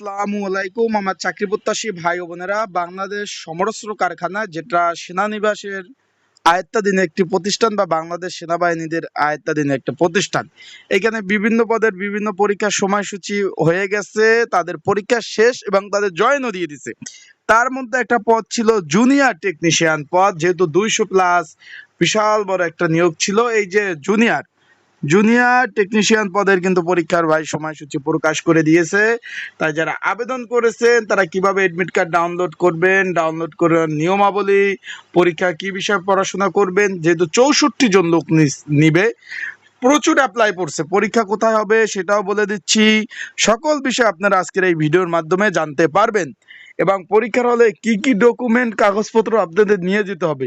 আসসালামু আলাইকুম। আমার চাকরি প্রত্যাশী ভাই ও বোনেরা, বাংলাদেশ সমরস্ত্র কারখানা, যেটা সেনানিবাসের আয়ত্তাধীন একটি প্রতিষ্ঠান বা বাংলাদেশ সেনাবাহিনীদের আয়ত্তাধীন একটা প্রতিষ্ঠান। এখানে বিভিন্ন পদের বিভিন্ন পরীক্ষার সময়সূচি হয়ে গেছে, তাদের পরীক্ষা শেষ এবং তাদের জয়েনও দিয়ে দিছে। তার মধ্যে একটা পদ ছিল জুনিয়র টেকনিশিয়ান পদ, যেহেতু দুইশো প্লাস বিশাল বড় একটা নিয়োগ ছিল। এই যে জুনিয়র জুনিয়র টেকনিশিয়ান পদের কিন্তু পরীক্ষার ভাই সময়সূচি প্রকাশ করে দিয়েছে। তাই যারা আবেদন করেছেন, তারা কীভাবে এডমিট কার্ড ডাউনলোড করবেন ডাউনলোড করার নিয়মাবলী, পরীক্ষা কি বিষয়ে পড়াশোনা করবেন, যেহেতু চৌষট্টি জন লোক নিবে, প্রচুর অ্যাপ্লাই পড়ছে। পরীক্ষা কোথায় হবে সেটাও বলে দিচ্ছি। সকল বিষয় আপনারা আজকের এই ভিডিওর মাধ্যমে জানতে পারবেন। এবং পরীক্ষার হলে কি কি ডকুমেন্ট কাগজপত্র আপনাদের নিয়ে যেতে হবে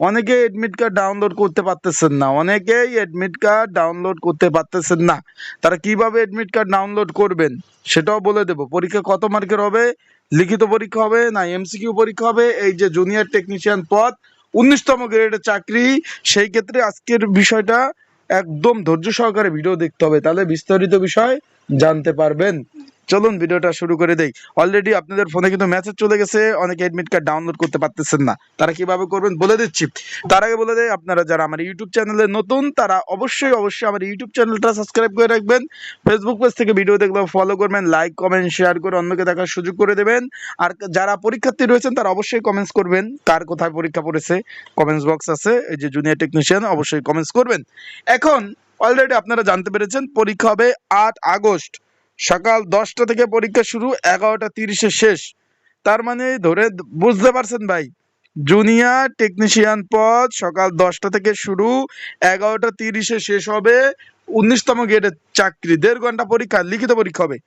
অনেকে এডমিট কার্ড ডাউনলোড করতে পারতেছেন না, অনেকেই এডমিট কার্ড ডাউনলোড করতে পারতেছেন না। তারা কীভাবে এডমিট কার্ড ডাউনলোড করবেন সেটাও বলে দেব। পরীক্ষা কত মার্কের হবে, লিখিত পরীক্ষা হবে না এমসিকিউ পরীক্ষা হবে, এই যে জুনিয়র টেকনিশিয়ান পদ, উনিশতম গ্রেডের চাকরি, সেই ক্ষেত্রে আজকের বিষয়টা একদম ধৈর্য সহকারে ভিডিও দেখতে হবে। তাহলে বিস্তারিত বিষয় জানতে পারবেন। চলুন ভিডিওটা শুরু করে দেই। অলরেডি আপনাদের ফোনে কিন্তু মেসেজ চলে গেছে, অনেকে এডমিট কার্ড ডাউনলোড করতে পারতেছেন না। তারা কীভাবে করবেন বলে দিচ্ছি। তার আগে বলে দেয় আপনারা যারা আমার ইউটিউব চ্যানেলে নতুন, তারা অবশ্যই অবশ্যই আমার ইউটিউব চ্যানেলটা সাবস্ক্রাইব করে রাখবেন। ফেসবুক পেজ থেকে ভিডিও দেখলে ফলো করবেন লাইক কমেন্ট শেয়ার করে অন্যকে দেখার সুযোগ করে দেবেন। আর যারা পরীক্ষার্থী রয়েছেন, তারা অবশ্যই কমেন্টস করবেন। কার কোথায় পরীক্ষা পড়েছে? কমেন্টস বক্স আছে, এই যে জুনিয়র টেকনিশিয়ান অবশ্যই কমেন্টস করবেন। এখন অলরেডি আপনারা জানতে পেরেছেন, পরীক্ষা হবে আট আগস্ট। সকাল দশটা থেকে পরীক্ষা শুরু, এগারোটা তিরিশে শেষ। তার মানে ধরে বুঝতে পারছেন ভাই জুনিয়র টেকনিশিয়ান পদ সকাল দশটা থেকে শুরু, এগারোটা তিরিশে শেষ হবে, উনিশতম গ্রেডের চাকরি, দেড় ঘণ্টা পরীক্ষা, লিখিত পরীক্ষা হবে।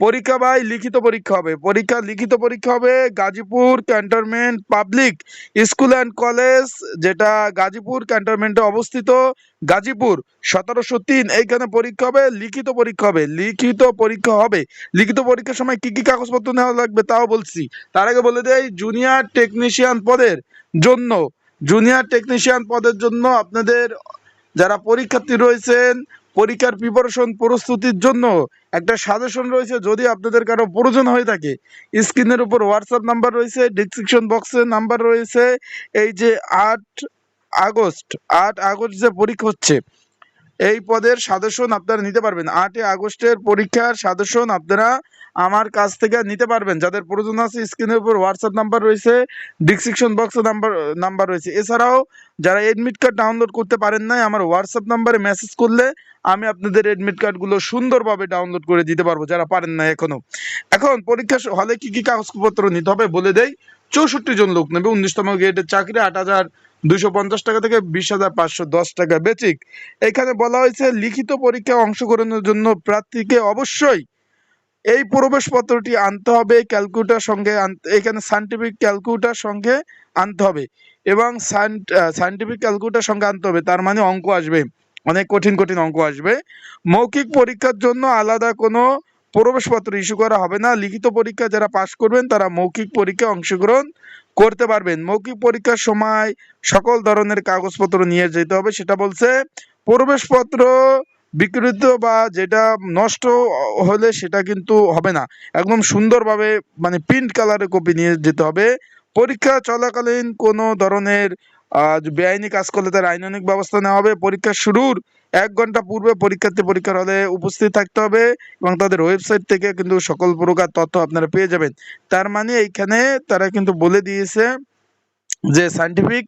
পরীক্ষা ভাই, লিখিত পরীক্ষা হবে। পরীক্ষা, লিখিত পরীক্ষা হবে Gazipur cantonment public school and college, যেটা গাজীপুর ক্যান্টনমেন্টে অবস্থিত। গাজীপুর, সতেরোশো তিন, এইখানে পরীক্ষা হবে, লিখিত পরীক্ষা হবে। লিখিত পরীক্ষা হবে। লিখিত পরীক্ষার সময় কি কি কাগজপত্র নেওয়া লাগবে তাও বলছি। তার আগে বলে দেয় জুনিয়র টেকনিশিয়ান পদের জন্য জুনিয়র টেকনিশিয়ান পদের জন্য আপনাদের যারা পরীক্ষার্থী রয়েছেন পরীক্ষার প্রিপারেশন প্রস্তুতির জন্য একটা সাজেশন রয়েছে। যদি আপনাদের কারও প্রয়োজন হয়ে থাকে স্ক্রিনের উপর হোয়াটসঅ্যাপ নাম্বার রয়েছে ডিসক্রিপশন বক্সে নাম্বার রয়েছে। এই যে আট আগস্ট আট আগস্ট যে পরীক্ষা হচ্ছে, এই পদের সাজেশন আপনারা নিতে পারবেন। আটই আগস্টের পরীক্ষার সাজেশন আপনারা আমার কাছ থেকে নিতে পারবেন। যাদের প্রয়োজন আছে, স্ক্রিনের উপর হোয়াটসঅ্যাপ নাম্বার রয়েছে ডিসক্রিপশন বক্সে নাম্বার নাম্বার রয়েছে। এছাড়াও, যারা এডমিট কার্ড ডাউনলোড করতে পারেন নাই, আমার হোয়াটসঅ্যাপ নাম্বারে মেসেজ করলে আমি আপনাদের এডমিট কার্ডগুলো সুন্দরভাবে ডাউনলোড করে দিতে পারব, যারা পারেন না এখনও এখন পরীক্ষা হলে কি কি কাগজপত্র নিতে হবে বলে দেই। চৌষট্টি জন লোক নেবে, উনিশতম গ্রেডের চাকরি, আট হাজার দুইশো পঞ্চাশ টাকা থেকে বিশ হাজার পাঁচশো দশ টাকা বেচিক। এখানে বলা হয়েছে, লিখিত পরীক্ষায় অংশগ্রহণের জন্য প্রার্থীকে অবশ্যই এই প্রবেশপত্রটি আনতে হবে ক্যালকুলেটার সঙ্গে এখানে সায়েন্টিফিক ক্যালকুলেটার সঙ্গে আনতে হবে এবং সায়েন্টিফিক ক্যালকুলেটার সঙ্গে আনতে হবে, তার মানে অঙ্ক আসবে, অনেক কঠিন কঠিন অঙ্ক আসবে। মৌখিক পরীক্ষার জন্য আলাদা কোনো প্রবেশপত্র ইস্যু করা হবে না, লিখিত পরীক্ষা যারা পাশ করবেন তারা মৌখিক পরীক্ষায় অংশগ্রহণ করতে পারবেন। মৌখিক পরীক্ষার সময় সকল ধরনের কাগজপত্র নিয়ে যেতে হবে, সেটা বলছে প্রবেশপত্র বিকৃত বা যেটা নষ্ট হলে সেটা কিন্তু হবে না। একদম সুন্দরভাবে মানে প্রিন্ট কালারের কপি নিয়ে যেতে হবে। পরীক্ষা চলাকালীন কোনো ধরনের বেআইনি কাজ করলে তার আইনানিক ব্যবস্থা নেওয়া হবে। পরীক্ষা শুরুর এক ঘণ্টা পূর্বে পরীক্ষার্থী পরীক্ষার হলে উপস্থিত থাকতে হবে এবং তাদের ওয়েবসাইট থেকে কিন্তু সকল প্রকার তথ্য আপনারা পেয়ে যাবেন। তার মানে এইখানে তারা কিন্তু বলে দিয়েছে যে সায়েন্টিফিক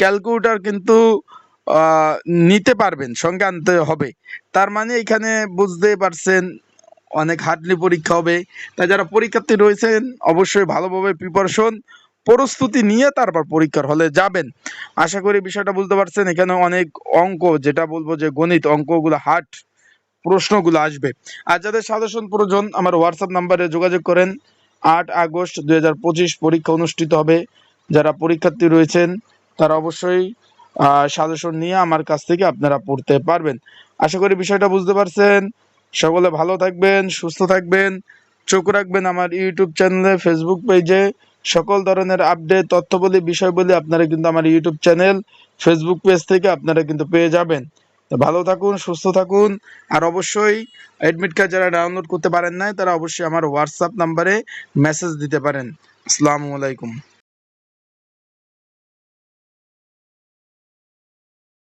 ক্যালকুলেটার কিন্তু নিতে পারবেন আনতে হবে। তার মানে এখানে বুঝতে পারছেন, অনেক হার্ডলি পরীক্ষা হবে। তাই যারা পরীক্ষার্থী রয়েছেন, অবশ্যই ভালোভাবে প্রিপারেশন প্রস্তুতি নিয়ে তারপর পরীক্ষার হলে যাবেন। আশা করি বিষয়টা বুঝতে পারছেন, এখানে অনেক অঙ্ক, যেটা বলব যে গণিত অঙ্কগুলো, হার্ড প্রশ্নগুলো আসবে। আর যাদের সাজেশন প্রয়োজন, আমার হোয়াটসঅ্যাপ নাম্বারে যোগাযোগ করেন। আট আগস্ট দু হাজার পঁচিশ পরীক্ষা অনুষ্ঠিত হবে। যারা পরীক্ষার্থী রয়েছেন, তারা অবশ্যই সাজেশন নিয়ে আমার কাছ থেকে আপনারা পড়তে পারবেন। আশা করি বিষয়টা বুঝতে পারছেন। সকলে ভালো থাকবেন, সুস্থ থাকবেন। চোখ রাখবেন আমার ইউটিউব চ্যানেলে ফেসবুক পেজে সকল ধরনের আপডেট তথ্যবলী, বিষয়বলী আপনারা কিন্তু আমার ইউটিউব চ্যানেল ফেসবুক পেজ থেকে আপনারা কিন্তু পেয়ে যাবেন। ভালো থাকুন, সুস্থ থাকুন। আর অবশ্যই অ্যাডমিট কার্ড যারা ডাউনলোড করতে পারেন নাই, তারা অবশ্যই আমার হোয়াটসঅ্যাপ নাম্বারে মেসেজ দিতে পারেন। আসসালামু আলাইকুম।